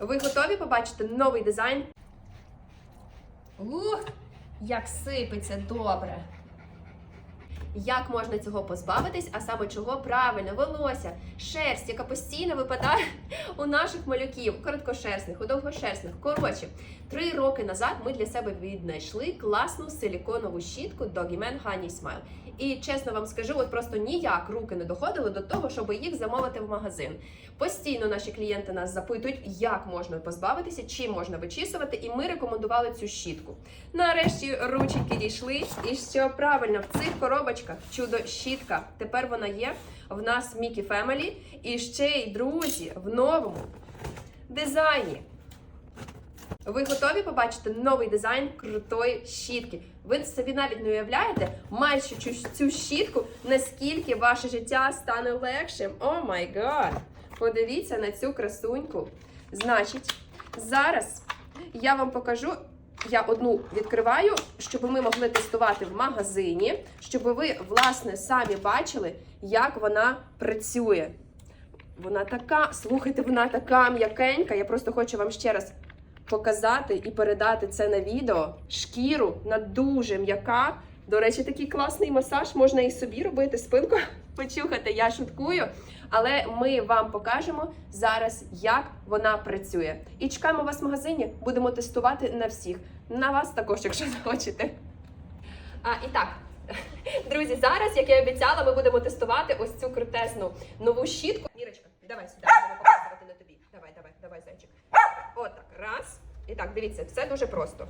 Ви готові побачити новий дизайн? Ух, як сипеться добре. Як можна цього позбавитись, а саме чого правильно, волосся, шерсть, яка постійно випадає у наших малюків, короткошерстних, у довгошерстних. Коротше, три роки назад ми для себе віднайшли класну силіконову щітку Doggy Man Honey Smile. І чесно вам скажу, от просто ніяк руки не доходили до того, щоб їх замовити в магазин. Постійно наші клієнти нас запитують, як можна позбавитися, чим можна вичісувати, і ми рекомендували цю щітку. Нарешті ручки дійшли. І що правильно, в цих коробочках чудо щітка. Тепер вона є в нас Мікі Фемелі. І ще й друзі в новому дизайні. Ви готові побачити новий дизайн крутої щітки? Ви собі навіть не уявляєте, маючи цю щітку, наскільки ваше життя стане легшим. О май гад! Подивіться на цю красуньку. Значить, зараз я вам покажу. Я одну відкриваю, щоб ми могли тестувати в магазині, щоб ви, власне, самі бачили, як вона працює. Вона така, слухайте, вона така м'якенька. Я просто хочу вам ще раз показати і передати це на відео. Шкіру на дуже м'яка. До речі, такий класний масаж можна і собі робити, спинку почухати. Я шуткую. Але ми вам покажемо зараз, як вона працює. І чекаємо вас в магазині. Будемо тестувати на всіх. На вас також, якщо захочете. А, і так, друзі, зараз, як я обіцяла, ми будемо тестувати ось цю крутезну нову щітку. Мірочка, давай сюди, будемо показувати на тобі. Давай, давай, давай, зайчик. Отак, раз. І так, дивіться, все дуже просто.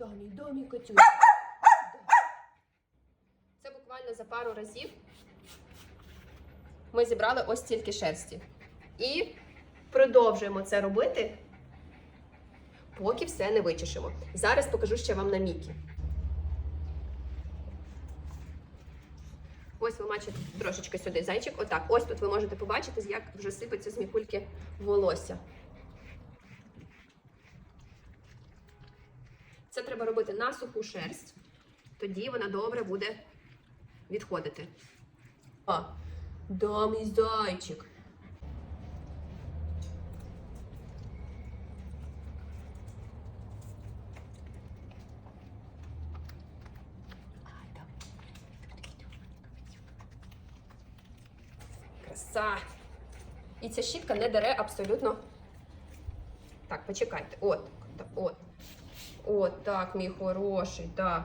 Домі, домі, котю. Це буквально за пару разів ми зібрали ось стільки шерсті. І продовжуємо це робити, поки все не вичешемо. Зараз покажу ще вам на Мікі. Ось ви бачите трошечки сюди зайчик. Отак. Ось тут ви можете побачити, як вже сипеться з мікульки волосся. Це треба робити на суху шерсть. Тоді вона добре буде відходити. А, да, зайчик. Краса. І ця щітка не дере абсолютно. Так, почекайте. От, от. От так, мій хороший, так.